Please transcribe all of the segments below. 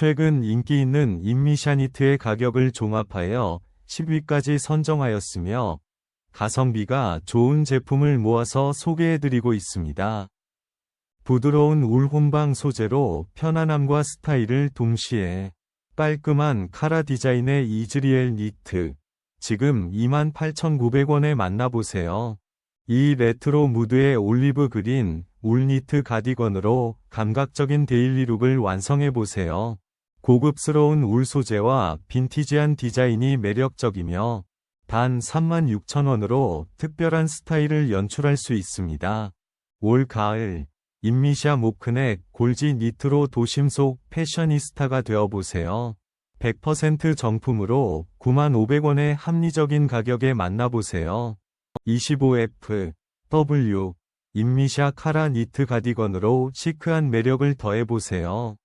최근 인기 있는 인미샤 니트의 가격을 종합하여 10위까지 선정하였으며 가성비가 좋은 제품을 모아서 소개해드리고 있습니다. 부드러운 울 혼방 소재로 편안함과 스타일을 동시에 깔끔한 카라 디자인의 이즈리엘 니트. 지금 28,900원에 만나보세요. 이 레트로 무드의 올리브 그린 울 니트 가디건으로 감각적인 데일리룩을 완성해보세요. 고급스러운 울 소재와 빈티지한 디자인이 매력적이며 단 36,000원으로 특별한 스타일을 연출할 수 있습니다. 올 가을 인미샤 모크넥 골지 니트로 도심 속 패셔니스타가 되어보세요. 100% 정품으로 9,500원의 합리적인 가격에 만나보세요. 25F W 인미샤 카라 니트 가디건으로 시크한 매력을 더해보세요.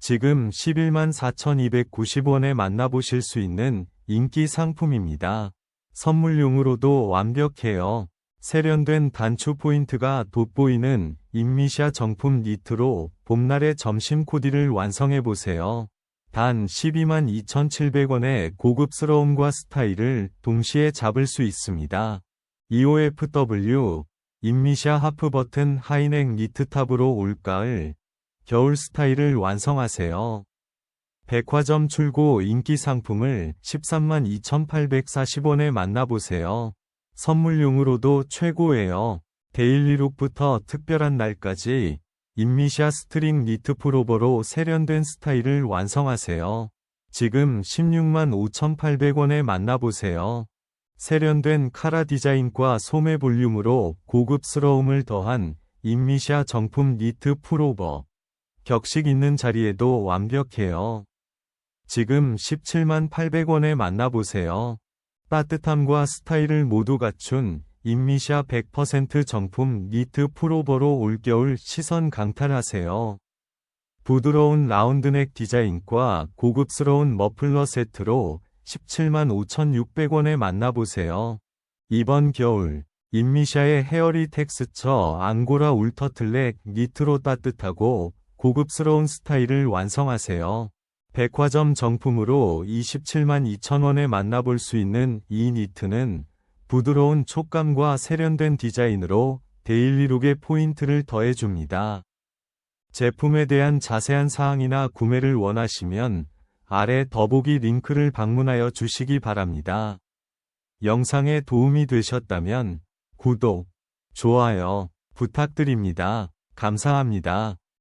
지금 11만 4,290원에 만나보실 수 있는 인기 상품입니다. 선물용으로도 완벽해요. 세련된 단추 포인트가 돋보이는 인미샤 정품 니트로 봄날의 점심 코디를 완성해보세요. 단 12만 2,700원의 고급스러움과 스타일을 동시에 잡을 수 있습니다. EOFW 인미샤 하프 버튼 하이넥 니트탑으로 올가을 겨울 스타일을 완성하세요. 백화점 출고 인기 상품을 13만 2,840원에 만나보세요. 선물용으로도 최고예요. 데일리룩부터 특별한 날까지 인미샤 스트링 니트 프로버로 세련된 스타일을 완성하세요. 지금 16만 5,800원에 만나보세요. 세련된 카라 디자인과 소매 볼륨으로 고급스러움을 더한 인미샤 정품 니트 프로버. 격식 있는 자리에도 완벽해요. 지금 17만 800원에 만나보세요. 따뜻함과 스타일을 모두 갖춘 인미샤 100% 정품 니트 프로버로 올겨울 시선 강탈하세요. 부드러운 라운드넥 디자인과 고급스러운 머플러 세트로 17만 5,600원에 만나보세요. 이번 겨울 인미샤의 헤어리 텍스처 앙고라 울터틀렉 니트로 따뜻하고 고급스러운 스타일을 완성하세요. 백화점 정품으로 27만 2천원에 만나볼 수 있는 이 니트는 부드러운 촉감과 세련된 디자인으로 데일리룩의 포인트를 더해줍니다. 제품에 대한 자세한 사항이나 구매를 원하시면 아래 더보기 링크를 방문하여 주시기 바랍니다. 영상에 도움이 되셨다면 구독, 좋아요 부탁드립니다. 감사합니다.